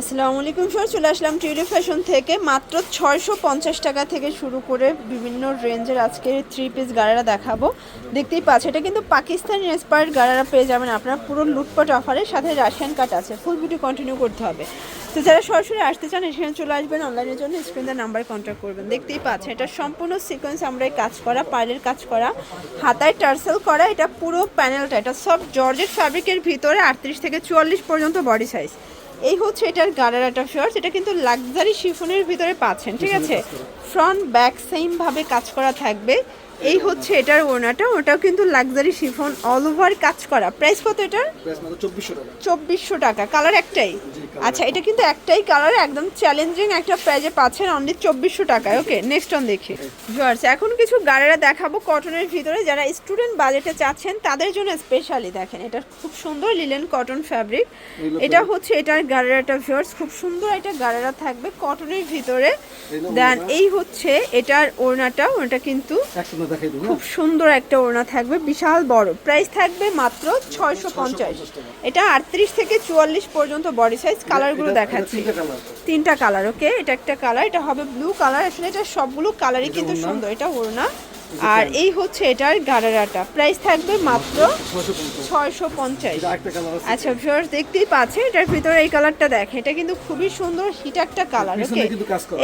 আসসালামু আলাইকুম স্যার চলে আসলাম টিউডে ফ্যাশন থেকে। মাত্র ছয়শো পঞ্চাশ টাকা থেকে শুরু করে বিভিন্ন রেঞ্জের আজকে থ্রি পিস গাড়ারা দেখাবো। দেখতেই পাচ্ছ এটা কিন্তু পাকিস্তানি ইন্সপায়ার্ড গাড়ারা পেয়ে যাবেন আপনারা। পুরো লুটপাট অফারের সাথে রাশিয়ান কাট আছে। ফুল ভিডিও কন্টিনিউ করতে হবে। তো যারা সরাসরি আসতে চান এখানে চলে আসবেন অনলাইনের জন্য। স্ক্রিনের নাম্বার কন্ট্যাক্ট করবেন। দেখতেই পাচ্ছেন, এটা সম্পূর্ণ সিকোয়েন্স আমরা কাজ করা পার্লের কাজ করা। হাতায় টার্সেল করা, এটা পুরো প্যানেলটা এটা সব জর্জেট ফ্যাব্রিকের ভিতরে আটত্রিশ থেকে চুয়াল্লিশ পর্যন্ত বডি সাইজ এই হচ্ছে এটার গারারাটা শর্টস এটা কিন্তু লাক্সারি শিফনের ভিতরে পাচ্ছেন ঠিক আছে? ফ্রন্ট ব্যাক সেম ভাবে কাজ করা থাকবে। এই হচ্ছে এটার ওনাটা ওটাও কিন্তু লাক্সারি শিফন অল ওভার কাজ করা। প্রাইস কত এটার? চব্বিশশো টাকা। কালার একটাই? আচ্ছা এটা কিন্তু একটাই কালার একদম চ্যালেঞ্জিং একটা প্রাইজে পাচ্ছেন অনলি চব্বিশশো টাকায়। ওকে নেক্সট অন দেখি। জর্জ এখন কিছু গাড়িরা দেখাবো কটনের ভিতরে। যারা স্টুডেন্ট বাজেটে চাচ্ছেন তাদের জন্য স্পেশালি দেখেন। এটা খুব সুন্দর লিলেন কটন ফ্যাব্রিক এটা হচ্ছে এটার গাড়িরাটা ভিউয়ার্স খুব সুন্দর একটা গাড়িরা থাকবে কটনের ভিতরে। দেন এই হচ্ছে এটার ওড়নাটা ওটা কিন্তু দেখাই দেবো খুব সুন্দর একটা ওড়না থাকবে বিশাল বড়। প্রাইস থাকবে মাত্র ছয়শো পঞ্চাশ। এটা আটত্রিশ থেকে চুয়াল্লিশ পর্যন্ত বডি সাইজ কালারগুলো দেখাচ্ছি। তিনটা কালার ওকে এটা একটা কালার এটা হবে ব্লু কালার আসলে এটা সবগুলো কালারই কিন্তু সুন্দর। এটা ওড়না। আর এই হচ্ছে এটার গারারাটা। প্রাইস থাকবে মাত্র ছয়শো পঞ্চাশ। আচ্ছা ভিউয়ার্স দেখতেই পাচ্ছেন এটার ভিতরে এই কালারটা দেখেন। এটা কিন্তু খুবই সুন্দর হিট একটা কালার ওকে।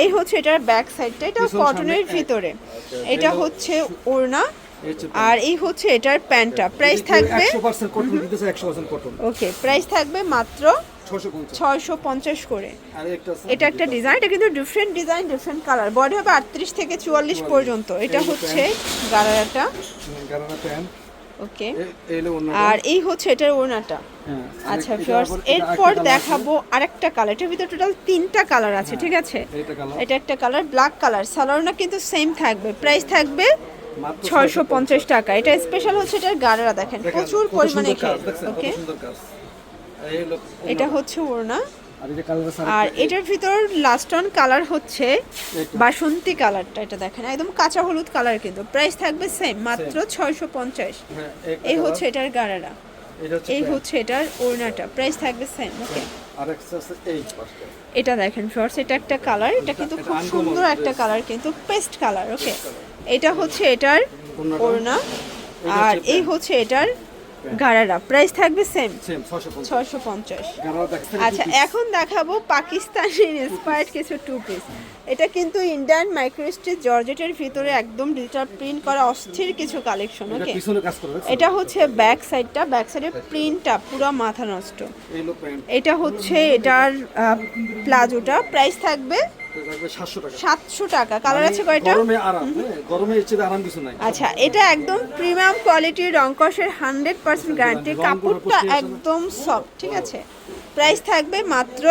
এই হচ্ছে এটার ব্যাক সাইডটা এটা কটনের ভিতরে। এটা হচ্ছে ওড়না। আর এই হচ্ছে এটার প্যান্টটা প্রাইস থাকবে ওকে প্রাইস থাকবে মাত্র ছয়শো পঞ্চাশ। করে। এটা একটা ডিজাইন এটা কিন্তু different design different colour body হবে আটত্রিশ থেকে চুয়াল্লিশ পর্যন্ত। এটা হচ্ছে গারারাটা। ওকে। আর এই হচ্ছে এটার ওড়নাটা। হ্যাঁ আচ্ছা ভিউয়ার্স এরপর দেখাবো আরেকটা কালার এটার ভিতরে টোটাল তিনটা কালার আছে ঠিক আছে? এটা একটা কালার ব্ল্যাক কালার সালোয়ারটা কিন্তু সেম থাকবে। প্রাইস থাকবে ছয়শো পঞ্চাশ টাকা। এটা স্পেশাল হচ্ছে এটার গাড়ারা দেখেন। প্রচুর পরিমাণে ওকে? এটা হচ্ছে ওড়না। আর এটার ভিতর লাস্ট অন কালার হচ্ছে বাসন্তী কালারটা এটা দেখেন। একদম কাঁচা হলুদ কালার কিন্তু। প্রাইস থাকবে সেম মাত্র ছয়শো পঞ্চাশ। হ্যাঁ, এই হচ্ছে এটার গাড়ারা এই হচ্ছে এটার ওড়নাটা। প্রাইস থাকবে সেম ওকে পাশটা। এটা দেখেন শর্টস এটা একটা কালার এটা কিন্তু খুব সুন্দর একটা কালার কিন্তু পেস্ট কালার ওকে এটা হচ্ছে এটার ওড়না। আর এই হচ্ছে এটার গাড়ারা প্রাইস থাকবে সেম Same, 650 ছয়শো পঞ্চাশ। আচ্ছা এখন দেখাবো পাকিস্তানি ইন্সপায়ার্ড কিছু টু পিস এটা কিন্তু ইন্ডিয়ান মাইক্রোস্টিচ জর্জেটের ভিতরে একদম ডিজিটাল প্রিন্ট করা অস্থির কিছু কালেকশন ওকে? এটা হচ্ছে ব্যাক সাইডটা ব্যাক সাইডের প্রিন্টটা পুরো মাথা নষ্ট। এটা হচ্ছে এটার প্লাজোটা প্রাইস থাকবে এটা থাকবে 700 টাকা। সাতশো টাকা। কালার আছে কয়টা? গরমে আরাম হ্যাঁ, আরাম কিছু নাই। আচ্ছা এটা একদম প্রিমিয়াম কোয়ালিটির রংকশের হান্ড্রেড পার্সেন্ট গ্যারান্টি কাপড়টা। একদম সফট ঠিক আছে? প্রাইস থাকবে মাত্র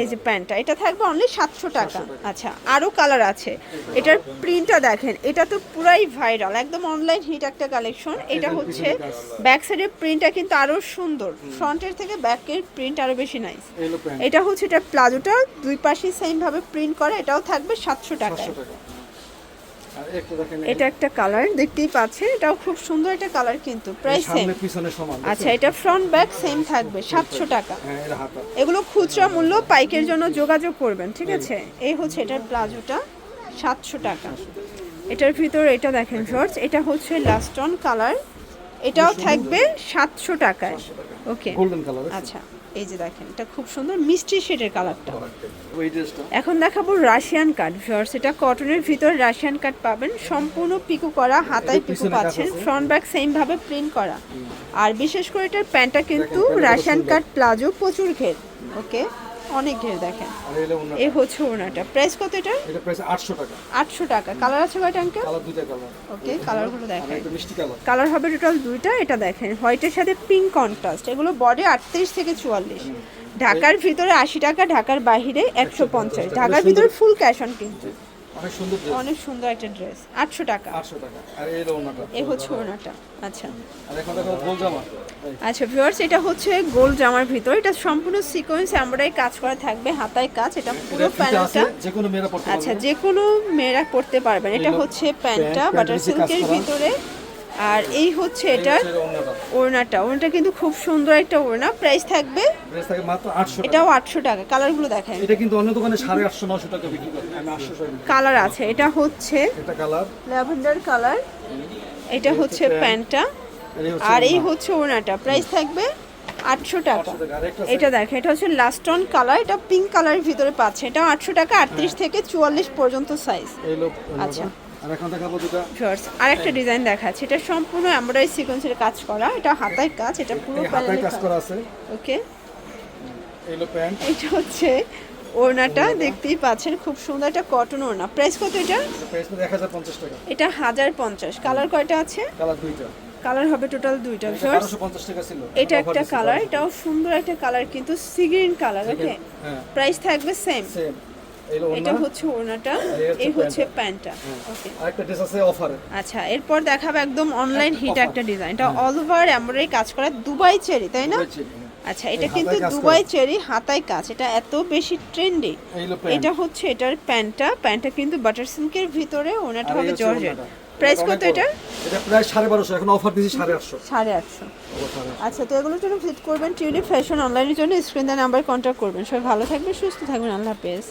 এই যে প্যান্টটা এটা থাকবে অনলি সাতশো টাকা। আচ্ছা আরও কালার আছে। এটার প্রিন্টটা দেখেন এটা তো পুরাই ভাইরাল একদম অনলাইন হিট একটা কালেকশন এটা হচ্ছে ব্যাক সাইডের প্রিন্টটা কিন্তু আরও সুন্দর। ফ্রন্টের থেকে ব্যাকের প্রিন্ট আরও বেশি নাইস এটা হচ্ছে এটা প্লাজোটা দুই পাশে সেমভাবে প্রিন্ট করা এটাও থাকবে সাতশো টাকা। এটা একটা কালার দেখতেই পাচ্ছেন এটাও খুব সুন্দর একটা কালার কিন্তু প্রাইস সেম আচ্ছা এটা ফ্রন্ট ব্যাক সেম থাকবে সাতশো টাকা। হ্যাঁ এগুলো খুচরা মূল্য পাইকের জন্য যোগাযোগ করবেন ঠিক আছে? এই হচ্ছে এটার প্লাজোটা সাতশো টাকা। এটার ভিতর এটা দেখেন শর্টস এটা হচ্ছে লাস্টন কালার এটাও থাকবে সাতশো টাকায়। ওকে গোল্ডেন কালার আচ্ছা এই যে দেখেন এটা খুব সুন্দর মিষ্টি শেডের কালারটা। ওই এখন দেখাবো রাশিয়ান কাট ভিউয়ার্স এটা কটনের ভিতর রাশিয়ান কাট পাবেন। সম্পূর্ণ পিকো করা হাতায় পিকো পাচ্ছেন। ফ্রন্ট ব্যাক সেম ভাবে প্রিন্ট করা। আর বিশেষ করে এটার প্যান্টটা কিন্তু রাশিয়ান কাট প্লাজো প্রচুর ঘের। ওকে অনেক ঘের দেখেন। এই হচ্ছে ওনাটা। প্রাইস কত এটা? এটা প্রাইস 800 টাকা। আটশো টাকা। কালার আছে কয়টা আঙ্কেল কালার দুইটা কালার ওকে কালারগুলো দেখেন। মিষ্টি কালার কালার হবে টোটাল দুইটা এটা দেখেন। হোয়াইটের সাথে পিঙ্ক কন্ট্রাস্ট এগুলো বডি আটত্রিশ থেকে চুয়াল্লিশ। ঢাকার ভিতরে আশি টাকা ঢাকার বাইরে একশো পঞ্চাশ। ঢাকার ভিতরে ফুল ক্যাশ অন কিন্তু। অনেক সুন্দর ড্রেস অনেক সুন্দর একটা ড্রেস আটশো টাকা। 800 টাকা। আর এই হচ্ছে ওনাটা। আচ্ছা। আর এখন দেখো গোল জামা। আচ্ছা ভিউয়ার্স এটা হচ্ছে গোল জামার ভিতর। এটা সম্পূর্ণ সিকোয়েন্স এমব্রয়ডারি কাজ করা থাকবে হাতায় কাজ এটা পুরো পড়তে আচ্ছা যে কোনো মেয়েরা পড়তে পারবেন। এটা হচ্ছে প্যান্টটা বাটার সিল্কের ভিতরে। আর এই হচ্ছে এটার ওড়নাটা। ওড়নাটা। কিন্তু খুব সুন্দর একটা ওড়না। প্রাইস থাকবে এটাও আটশো টাকা। কালারগুলো দেখেন। এটা কিন্তু অন্য দোকানে সাড়ে আটশো নশো টাকা বিক্রি করে। কালার আছে। এটা হচ্ছে এটা কালার ল্যাভেন্ডার কালার এটা হচ্ছে প্যান্টটা। আর এই হচ্ছে ওড়নাটা। প্রাইস থাকবে আটশো টাকা। 800 টাকা। আর একটা এটা দেখেন এটা হচ্ছে লাস্টন কালার এটা পিঙ্ক কালারের ভিতরে পাচ্ছে। এটা আটশো টাকা আটত্রিশ থেকে চুয়াল্লিশ পর্যন্ত সাইজ আচ্ছা। আর আরেকটা ডিজাইন দেখাচ্ছে। এটা সম্পূর্ণ এমব্রয়ডারি সিকোয়েন্সের কাজ করা। এটা হাতায় কাজ এটা পুরো কাজ করা আছে। ওকে এটা হচ্ছে ওড়নাটা দেখতেই পাচ্ছেন খুব সুন্দর একটা কটন ওড়না। প্রাইস কত এটা এটা হাজার পঞ্চাশ। কালার কয়টা আছে? কালার দুইটা। কালার হবে টোটাল দুইটা। ছিল। এটা একটা কালার এটাও সুন্দর একটা কালার কিন্তু সি গ্রিন কালার ওকে হ্যাঁ। প্রাইস থাকবে সেম এটা হচ্ছে ওড়নাটা এই হচ্ছে প্যান্টটা। প্যান্টটা ওকে আরেকটা ড্রেস আছে অফারে আচ্ছা এরপর দেখাবো একদম অনলাইন হিট একটা ডিজাইন এটা অল ওভার এমব্রয়ডারি কাজ করা দুবাই চেরি তাই না? আচ্ছা এটা কিন্তু দুবাই চেরি হাতায় কাজ এটা এত বেশি ট্রেন্ডি। এটা হচ্ছে এটার প্যান্টটা প্যান্টটা কিন্তু বাটার সিল্কের ভিতরে ওনাটা হবে জর্জেট প্রাইস কত এটা? এটা প্রায় সাড়ে বারোশো এখন অফার দিছি সাড়ে আটশো। সাড়ে আটশো। আচ্ছা তো এগুলোর জন্য ভিজিট করবেন টিউলিপ ফ্যাশন অনলাইনের জন্য। স্ক্রিন নাম্বার কন্ট্যাক্ট করবেন। সবাই ভালো থাকবেন সুস্থ থাকবেন। আল্লাহ হাফেজ।